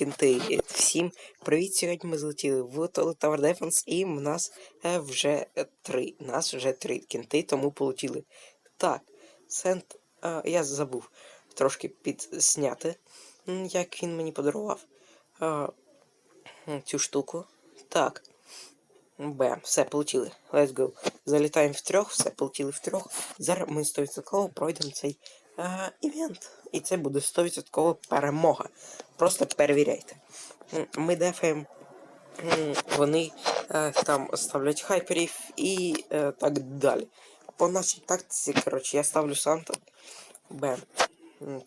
кінти. Всім привіт! Сьогодні ми злетіли в Toilet Tower Defense і в нас вже е, три. Нас вже три кінти, тому полетіли. Так, Сент. е, я забув трошки підсняти, як він мені подарував м, цю штуку. Так. Бем, все, полетіли. Let's go. Залітаємо в трьох, все, полетіли в трьох. Зараз ми 100% пройдемо цей е, івент. І це буде 100% перемога. Просто перевіряйте. Ми дефаємо, вони е, там ставлять хайперів і е, так далі. По нашій тактиці, коротше, я ставлю Санта. Бем.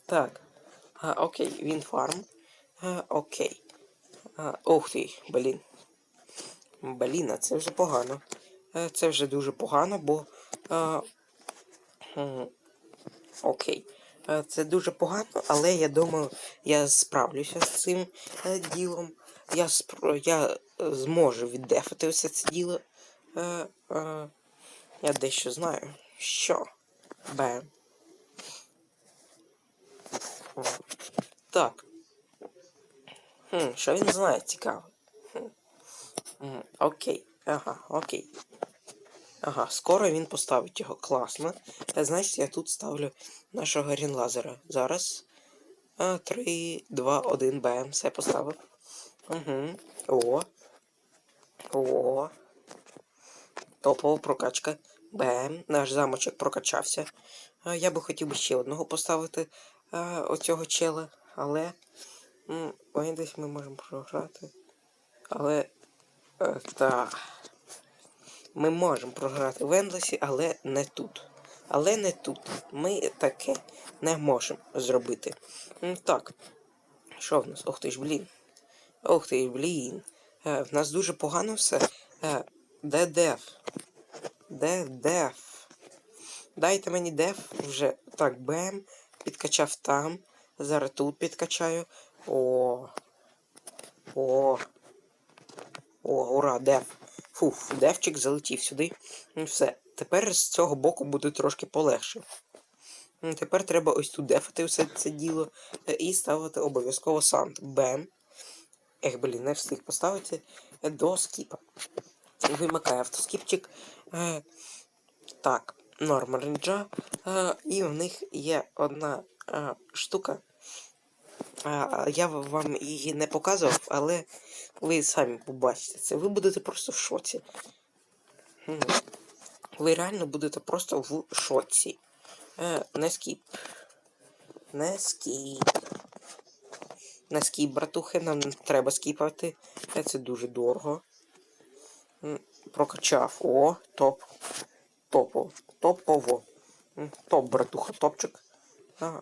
Так. А, окей, він фарм. А, окей. Ух ти, блін. Блін, а це вже погано. Е, Це вже дуже погано, бо. А, окей. Е, Це дуже погано, але я думаю, я справлюся з цим е, ділом. Я спро... я е, зможу віддефати все це діло. Я дещо знаю. Що? М, Так. Хм, що він знає, цікаво. Хм. Окей. Ага, окей. Ага, скоро він поставить його. Класно. Е, Значить, я тут ставлю нашого грінлазера. Зараз. А, 3, 2, 1, бем. Все поставив. Угу. О. О. Топова прокачка. Бем. Наш замочок прокачався. А, я би хотів би ще одного поставити а, оцього чела, але. м, Ой, десь ми можемо програти. Але. Е, так. Ми можемо програти в Ендлесі, але не тут. Але не тут. Ми таке не можемо зробити. Так. Що в нас? Ох ти ж, блін. Ох ти ж, блін. Е, в нас дуже погано все. Е, де деф? Де деф? Дайте мені деф вже. Так, бем. Підкачав там. Зараз тут підкачаю. О. О. О, ура, деф. Фуф, дефчик залетів сюди. Ну, Все. Тепер з цього боку буде трошки полегше. Тепер треба ось тут дефати все це діло е, і ставити обов'язково сант. Бем. Ех, блін, не встиг поставити е, до скіпа. Вимикає автоскіпчик. Е, так, норма ренджа. І в них є одна штука. А, я вам її не показував, але ви самі побачите це. Ви будете просто в шоці. Ви реально будете просто в шоці. Е, не скіп. Не скіп. Не скіп, братухи, нам не треба скіпати. Е, Це дуже дорого. Прокачав. О, топ. Топово. Топово. Топ, братуха, топчик. А,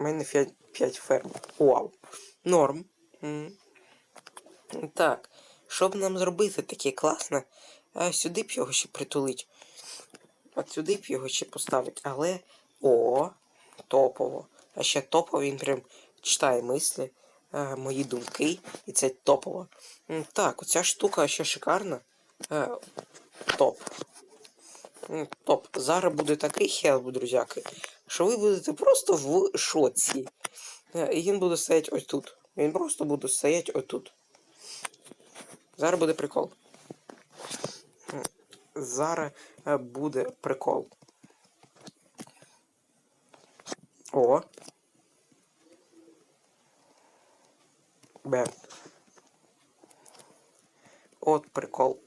у мене 5, 5 ферм. Вау. Норм. М. Так. Щоб нам зробити таке класне, а, сюди б його ще притулить. От сюди б його ще поставить. Але. О, топово. А ще топово він прям читає мислі, е, мої думки, і це топово. М, Так, оця штука ще шикарна. Е, топ. Топ. Зараз буде такий хелп, друзяки, що ви будете просто в шоці. Е, І він буде стояти ось тут. Він просто буде стояти ось тут. Зараз буде прикол. Зараз е, буде прикол. О. Бем. От прикол.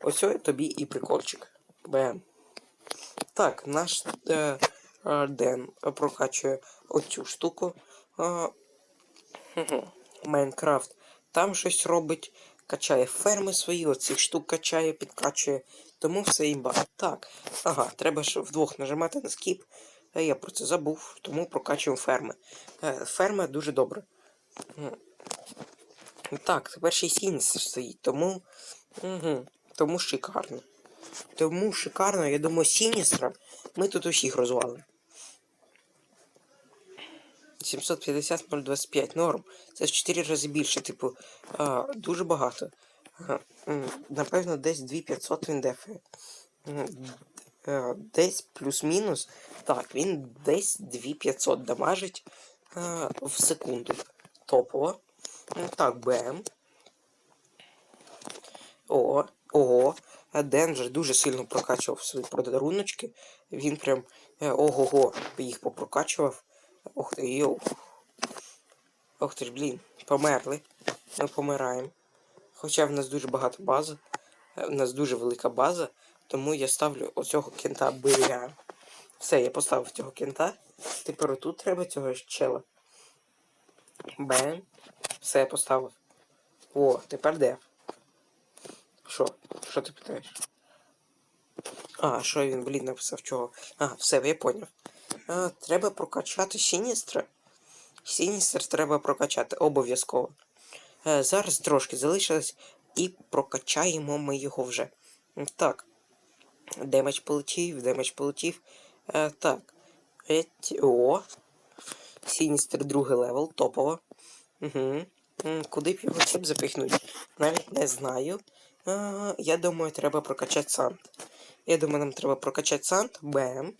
Ось тобі і прикольчик. Бем. Так, наш е, е, Ден прокачує оцю штуку. Е, Майнкрафт. Там щось робить, качає ферми свої, оцих штук качає, підкачує. Тому все імба. Так. Ага, треба ж вдвох нажимати на скіп. Е, Я про це забув, тому прокачуємо ферми. Е, Ферма дуже добре. Так, тепер ще й сіністер стоїть, тому. Угу, тому шикарно. Тому шикарно, я думаю, Сіністра ми тут усіх розвалимо. 750 025 норм. Це в 4 рази більше, типу, а, дуже багато. А, напевно, десь 2500 він дефає. Е, Десь плюс-мінус. Так, він десь 2500 дамажить. е, в секунду. Топово. Так, бем. О, ого. А Ден вже дуже сильно прокачував свої подаруночки. Він прям е, ого-го їх попрокачував. Ох ти, йоу. Ох ти ж, блін, померли. Ми помираємо. Хоча в нас дуже багато бази. е, В нас дуже велика база, тому я ставлю оцього кента биля. Все, я поставив цього кента. Тепер отут треба цього чела. Бем. Все, я поставив. О, тепер де? Що? Що ти питаєш? А, що він, блін, написав чого? А, все, я поняв. А, треба прокачати Сіністра. Сіністр треба прокачати обов'язково. Е, зараз трошки залишилось і прокачаємо ми його вже. Так. Демедж полетів, демедж полетів. Е, так. Еть, о. Сіністер другий левел, топово. Угу. Куди б його ще б запихнути? Навіть не знаю. А, я думаю, треба прокачати Сант. Я думаю, нам треба прокачати Сант. Бем.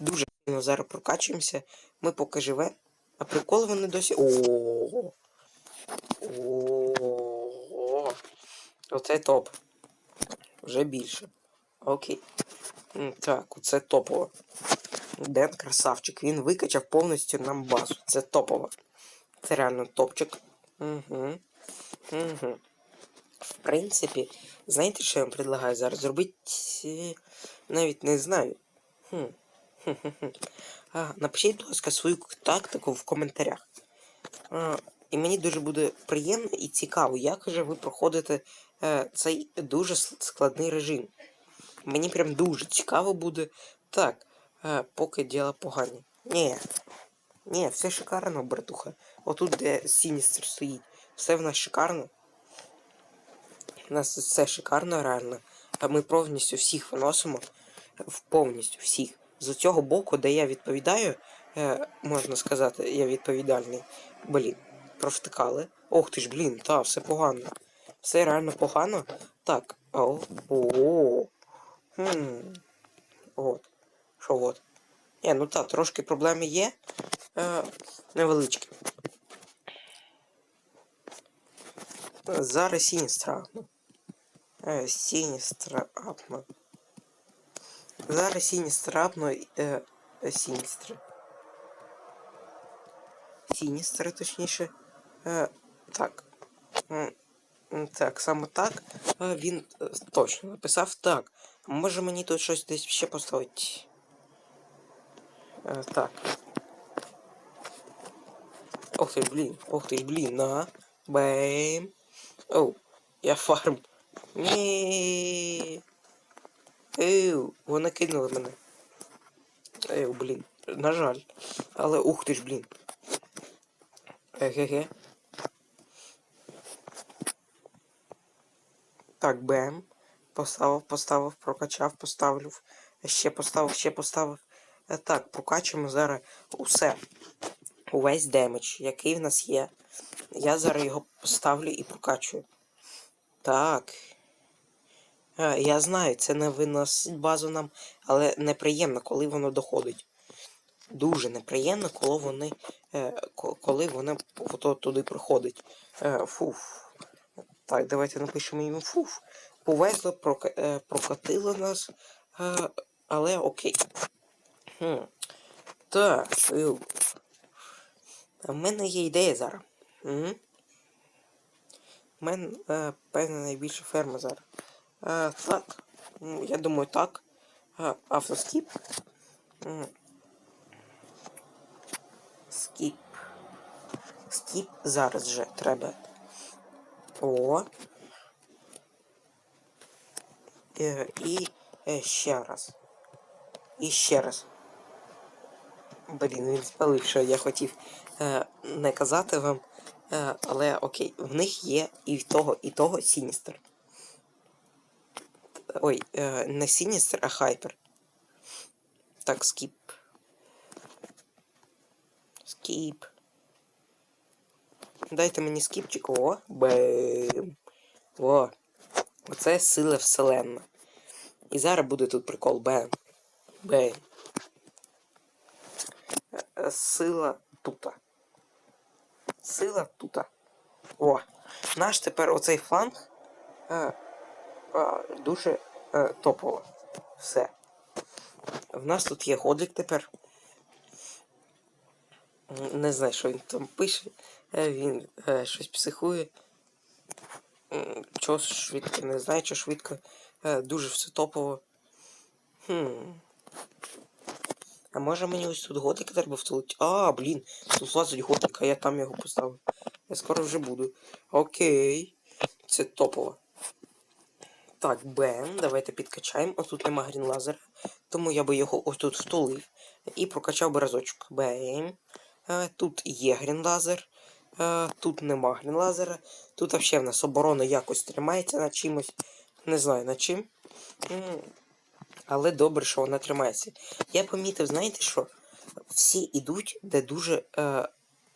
Дуже сильно зараз прокачуємося. Ми поки живе. А приколи вони досі. О. О. Оце топ. Вже більше. Окей. Так, оце топово. Ден красавчик. Він викачав повністю нам базу. Це топово. Це реально топчик. Угу. Угу. В принципі, знаєте, що я вам предлагаю зараз? Зробити. е, Навіть не знаю. Хм. А, напишіть, будь ласка, свою тактику в коментарях. А, і мені дуже буде приємно і цікаво, як же ви проходите е, цей дуже складний режим. Мені прям дуже цікаво буде. Так, е, поки діла погані. Ні. Ні, все шикарно, братуха. Отут, де Сіністер стоїть, все в нас шикарно. У нас все шикарно, реально. А ми повністю всіх виносимо. Повністю всіх. З цього боку, де я відповідаю, е, можна сказати, я відповідальний. Блін, провтикали. Ох ти ж, блін, та, все погано. Все реально погано. Так. О, о. Хм. От. Що от? Ні, ну так, трошки проблеми є. Е, невеличкі. Зараз Сіністра апну. Е, Сіністра апну. Зараз Сіністра апну. Е, е, Сіністра. Сіністра, точніше. Е, так. М, м, Так, саме так. Е, він е, точно написав так. Може мені тут щось десь ще поставити? Е, так. Ох ти ж, блін, ох ти ж, блін, на. Бейм. Оу, я фарм. Ні. Еу, вони кинули мене. Еу, блін. На жаль. Але ух ти ж, блін. Еге-ге. Так, бем. Поставив, поставив, прокачав, поставлю. Ще поставив, ще поставив. Е, Так, прокачуємо зараз усе. Увесь демедж, який в нас є. Я зараз його поставлю і прокачую. Так. А, я знаю, це не виносить базу нам, але неприємно, коли воно доходить. Дуже неприємно, коли вони. Е, коли воно туди приходить. Е, фуф. Так, давайте напишемо їм фуф. Повезло, прока, е, прокатило нас. Е, але окей. Хм. Так, в мене є ідея зараз. У мене, е, певна найбільша ферма зараз. Е, так. Ну, я думаю, так. Е, автоскіп. Скіп. Скіп зараз же треба. О. Е, і ще раз. І ще раз. Блін, він спалив, що я хотів не казати вам. Але окей, в них є і того, і того Сіністер. Ой, е, не Сіністер, а Хайпер. Так, скіп. Скіп. Дайте мені скіпчик. О, бем. О. Оце сила вселенна. І зараз буде тут прикол. Бем. Бем. Е, Сила тута. сила тут. О, наш тепер оцей фланг е, дуже е, топово. Все. В нас тут є годлік тепер. Не знаю, що він там пише. Е, Він е, щось психує. Чого швидко, не знаю, що швидко. Е, Дуже все топово. Хм. А може мені ось тут годика треба втулити? А, блін, тут влазить годик, а я там його поставив. Я скоро вже буду. Окей. Це топово. Так, Бен, давайте підкачаємо. Ось тут нема грінлазера, тому я би його ось тут втулив і прокачав би разочок. Бем. Е, Тут є грінлазер. Е, Тут нема грінлазера. Тут взагалі в нас оборона якось тримається на чимось. Не знаю на чим. Але добре, що вона тримається. Я помітив, знаєте що? Всі йдуть, де дуже е,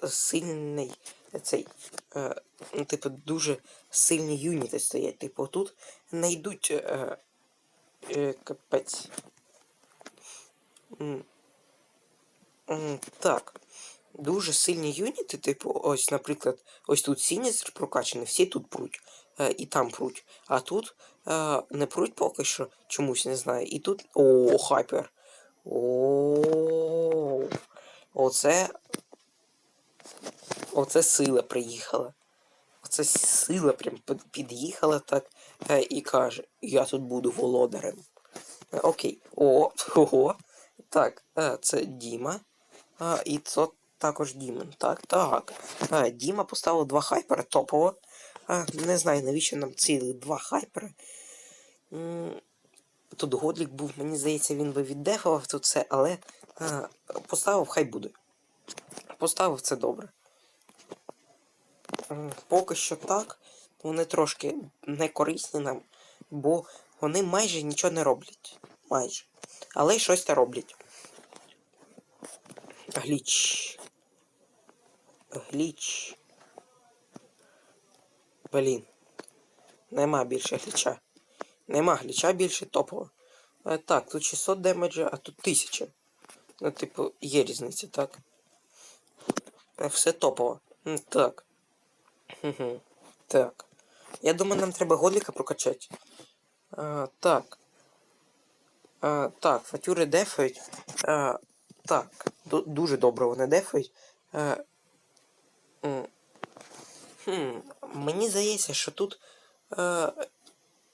сильний цей. Е, ну, типу, дуже сильні юніти стоять. Типу, тут не йдуть е, е, капець. М, м, Так. Дуже сильні юніти, типу, ось, наприклад, ось тут Сіністер прокачаний, всі тут пруть. Е, і там пруть. А тут е, не пруть поки що, чомусь не знаю. І тут. О, хайпер. О, оце. Оце сила приїхала. Оце сила прям під'їхала так е, і каже: Я тут буду володарем. Е, Окей. О, ого. Так, е, це Діма. І це також Дімон. Так, так. А, Діма поставив два хайпера топово. А, не знаю, навіщо нам цілих два хайпери. Тут Годлік був, мені здається, він би віддефував тут все, але а, поставив, хай буде. Поставив це добре. Поки що так. Вони трошки не корисні нам, бо вони майже нічого не роблять. Майже. Але щось та роблять. Гліч. Гліч. Блін. Нема більше гліча. Нема гліча більше топово. Е, так, тут 600 демеджа, а тут 1000. Ну, типу, є різниця, так? Е, Все топово. Так. Так. Я думаю, нам треба годліка прокачати. А, так. А, так, фатюри дефають. А, так, ду- дуже добре вони дефають. Е, м, хм, мені здається, що тут е,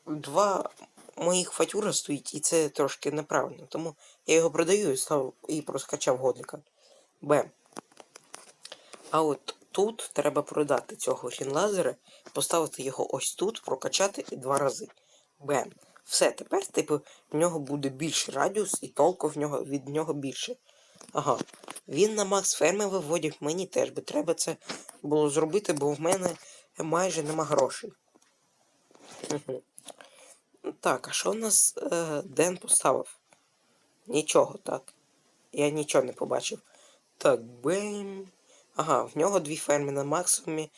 два моїх фатюра стоїть, і це трошки неправильно. Тому я його продаю і став і проскачав годліка. Бем. А от тут треба продати цього грінлазера, поставити його ось тут, прокачати і два рази. Бем. Все, тепер, типу, в нього буде більший радіус і толку в нього від нього більше. Ага. Він на Макс ферми виводив, мені теж би треба це було зробити, бо в мене майже нема грошей. Мгм. Так, а що у нас е, Ден поставив? Нічого, так. Я нічого не побачив. Так, бем. Ага, в нього дві ферми на максимумі.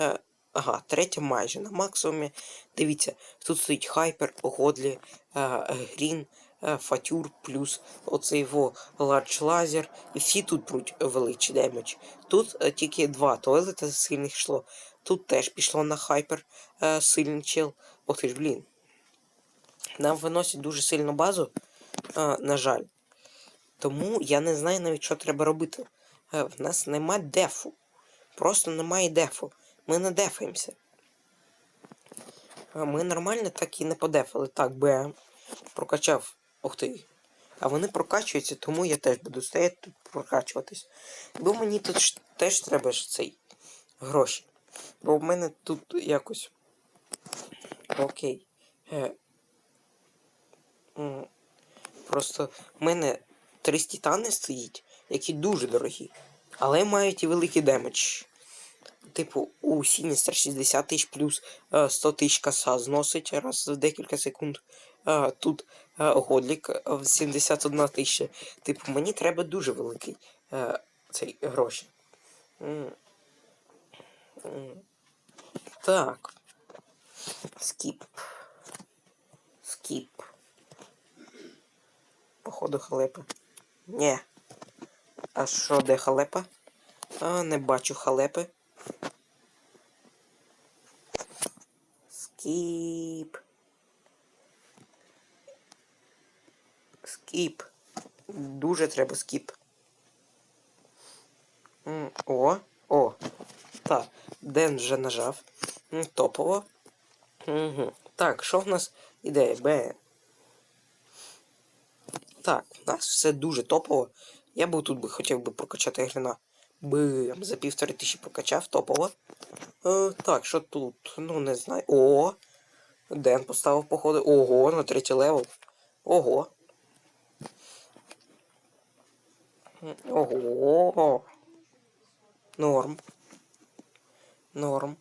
Е, ага, третя майже на максимумі. Дивіться, тут стоїть хайпер, годлі, е, грін, е, фатюр, плюс оцей во лардж лазер. І всі тут пруть величий демедж. Тут е, тільки два тойлета сильних йшло. Тут теж пішло на хайпер е, сильний чел. Ох ти ж, блін. Нам виносять дуже сильну базу, е, на жаль. Тому я не знаю навіть, що треба робити. Е, В нас нема дефу. Просто немає дефу. Ми не дефаємося. Ми нормально так і не подефали. Так, БМ. Прокачав. Ух ти. А вони прокачуються, тому я теж буду стояти тут прокачуватись. Бо мені тут теж треба ж цей гроші. Бо в мене тут якось. Окей. Е, Просто в мене три титани стоїть, які дуже дорогі, але мають і великий демедж. Типу, у Сіністер 60 тисяч плюс е, 100 тисяч каса зносить раз в декілька секунд. Е, Тут е, Годлік е, в 71 тисяча. Типу, мені треба дуже великий е, цей гроші. Так. Скіп. Скіп. Походу халепа. Нє. А що, де халепа? А, не бачу халепи. Скіп. Скіп. Дуже треба скіп. О, о. Так, Ден вже нажав. Топово. Угу. Так, що в нас іде? Б. Так, у нас все дуже топово. Я би тут би хотів би прокачати грина. Бим, за півтори тисячі прокачав, топово. Е, так, що тут? Ну, не знаю. О! Ден поставив, походу. Ого, на третій левел. Ого. Ого. Норм. Норм.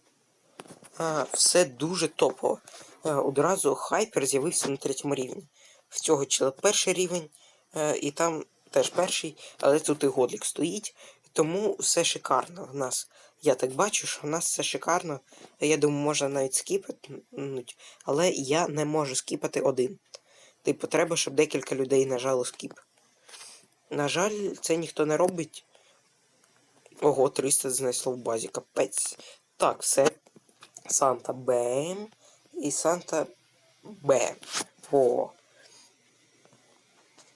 А, все дуже топово. Е, одразу хайпер з'явився на третьому рівні. В цього чела перший рівень, е, і там теж перший, але тут і годлік стоїть. Тому все шикарно в нас. Я так бачу, що в нас все шикарно. Я думаю, можна навіть скіпати, але я не можу скіпати один. Типу, треба, щоб декілька людей нажало скіп. На жаль, це ніхто не робить. Ого, 300 знесло в базі, капець. Так, все. Санта Бем і Санта Бем. О.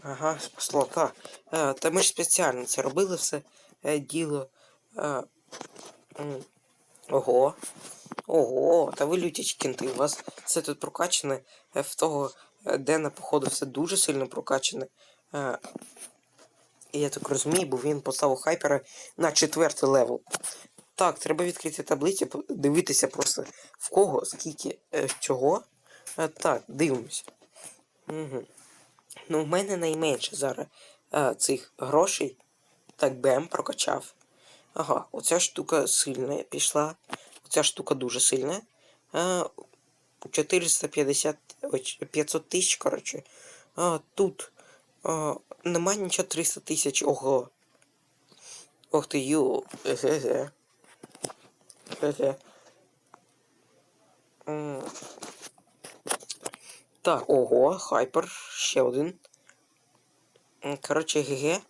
Ага, спасло, так. Е, та ми ж спеціально це робили все е, діло. Е, м, ого. Ого, та ви лютячі кінти. У вас все тут прокачане. Е, в того е, Дена, походу, все дуже сильно прокачане. Е, і я так розумію, бо він поставив хайпера на четвертий левел. Так, треба відкрити таблицю, дивитися просто в кого, скільки, е, чого. Е, так, дивимося. Угу. Ну, в мене найменше зараз е, цих грошей. Так, бем, прокачав. Ага, оця штука сильна пішла. Оця штука дуже сильна. Е, 450 500 тисяч, коротше. А, тут а, нема нічого 300 тисяч. Ого. Ох ти ю. Еге. Еге. Так, ого, хайпер, ще один. Коротше, ГГ.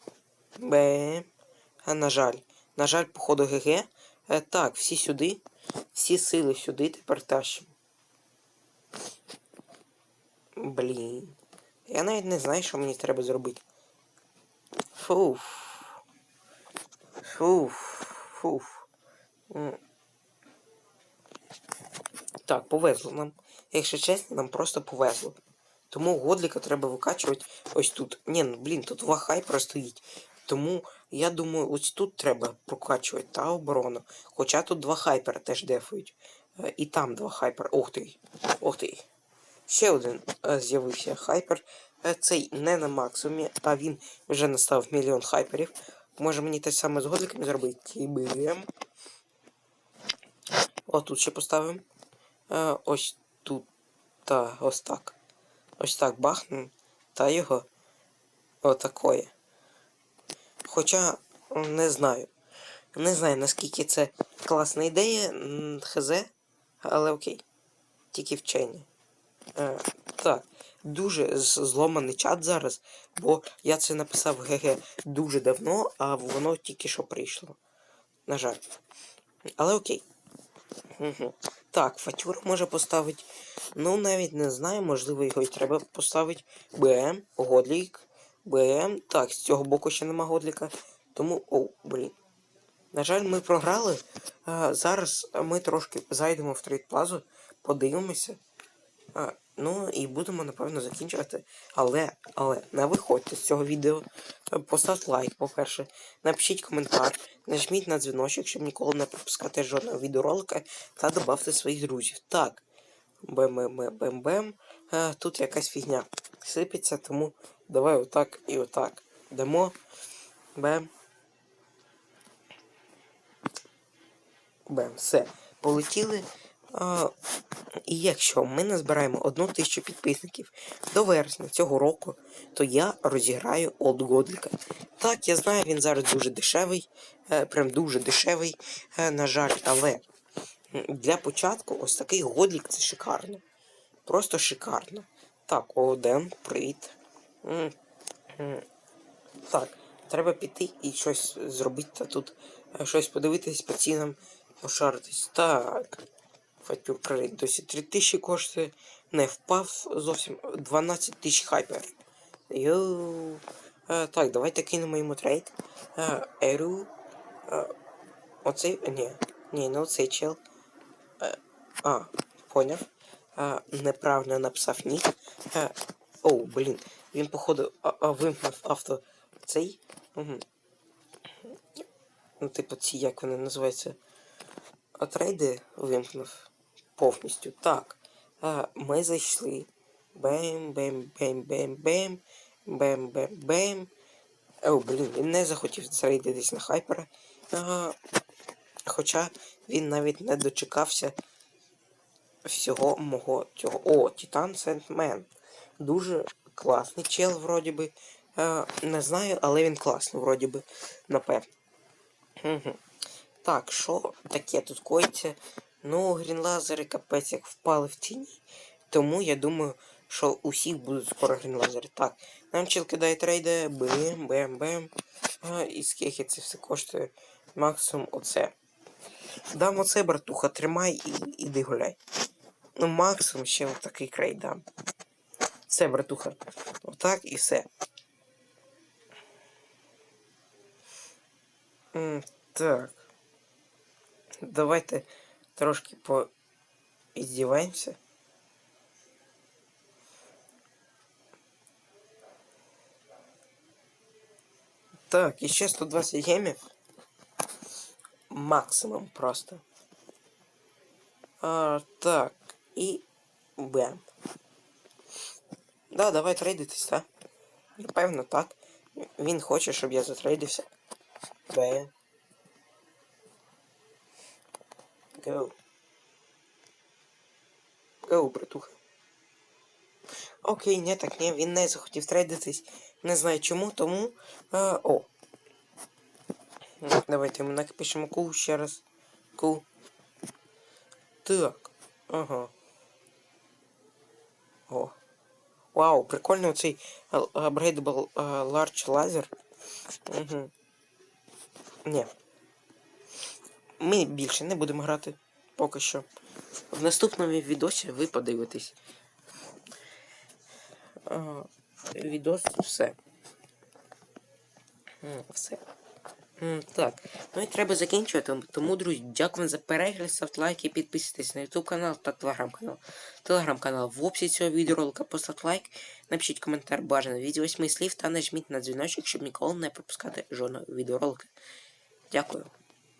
Бем. На жаль. На жаль, походу ГГ. Е, так, всі сюди. Всі сили сюди тепер тащимо. Блін. Я навіть не знаю, що мені треба зробити. Фуф. Фуф. Фуф. Так, повезло нам. Якщо чесно, нам просто повезло. Тому годліка треба викачувати ось тут. Ні, ну блін, тут два хайпера стоїть. Тому я думаю, ось тут треба прокачувати та оборону. Хоча тут два хайпера теж дефують. Е, І там два хайпера. Ух ти. Ух ти. Ще один е, з'явився хайпер. Е, Цей не на максимумі, а він вже настав мільйон хайперів. Може мені те саме з годликами зробити. Берем. О, тут ще поставимо. Ось тут. Та ось так. Ось так бахнем. Та його. Отакої. Хоча не знаю. Не знаю, наскільки це класна ідея. Хз. Але окей. Тільки вчені. Е, так, дуже зломаний чат зараз, бо я це написав ГГ дуже давно, а воно тільки що прийшло. На жаль. Але окей. Угу. Так, фатюр може поставити. Ну, навіть не знаю, можливо, його й треба поставити. БМ, Годлік, БМ. Так, з цього боку ще нема Годліка. Тому. О, блін. На жаль, ми програли. А, зараз ми трошки зайдемо в трейд плазу, подивимося. А, ну і будемо, напевно, закінчувати. Але, але, не виходьте з цього відео. Е, Поставте лайк, по-перше. Напишіть коментар, нажміть на дзвіночок, щоб ніколи не пропускати жодного відеоролика, та додавте своїх друзів. Так. Бем-бем-бем-бем. Е, Тут якась фігня сипеться, тому давай отак і отак. Дамо. Бем. Бем, все. Полетіли. І якщо ми назбираємо одну тисячу підписників до вересня цього року, то я розіграю Олд Годліка. Так, я знаю, він зараз дуже дешевий, е, прям дуже дешевий, е, на жаль, але для початку ось такий Годлік це шикарно. Просто шикарно. Так, Оден, привіт. Так, треба піти і щось зробити та тут, е, щось подивитись по цінам. пошаритись. Так. Фатюр кредит досі 3000 коштує. Не впав зовсім 12 тисяч хайпер. Йоу. Е, так, давайте кинемо йому трейд. Е, Еру. Е, оцей. Ні. Ні, не оцей чел. Е, а, поняв. Е, неправильно написав нік. Е, оу, блін. Він, походу, а, а, вимкнув авто цей. Угу. Ну, типу, ці, як вони називаються. А трейди вимкнув повністю. Так. Ми зайшли. Бем, бем, бем, бем, бем. Бем, бем, бем. О, блін, він не захотів зарейдитись на хайпера. Хоча він навіть не дочекався всього мого цього. О, Титан Сентмен. Дуже класний чел, вроді би. Не знаю, але він класний, вроді би, напевно. Так, що таке тут коїться? Ну, грінлазери капець як впали в ціні. Тому я думаю, що усіх будуть скоро грінлазери. Так, нам чел кидає трейди, бем, бем, бем. А, і скільки це все коштує? Максимум оце. Дам оце, братуха, тримай і іди гуляй. Ну, максимум ще такий крейд дам. Все, братуха. Отак і все. Так. Давайте трошки поіздіваємося. Так, і ще 120 гемів. Максимум просто. А, так, і бем. Да, давай трейдитись, так? Напевно, так. Він хоче, щоб я затрейдився. Бем. Go. Go, братуха. Окей, не так, ні, він не захотів трейдитись. Не знаю чому, тому. А, о. Давайте ми напишемо ку ще раз. Ку. Так. Ага. О. Вау, прикольно оцей upgradable large laser. Угу. Ні. Ми більше не будемо грати поки що. В наступному відосі ви подивитесь. А, відос все. Все. Так, ну і треба закінчувати. Тому, друзі, дякую за перегляд, ставте лайки, підписуйтесь на YouTube канал та телеграм-канал. Телеграм-канал в описі цього відеоролика, поставте лайк, напишіть коментар бажано від 8 слів та нажміть на дзвіночок, щоб ніколи не пропускати жодного відеоролика. Дякую.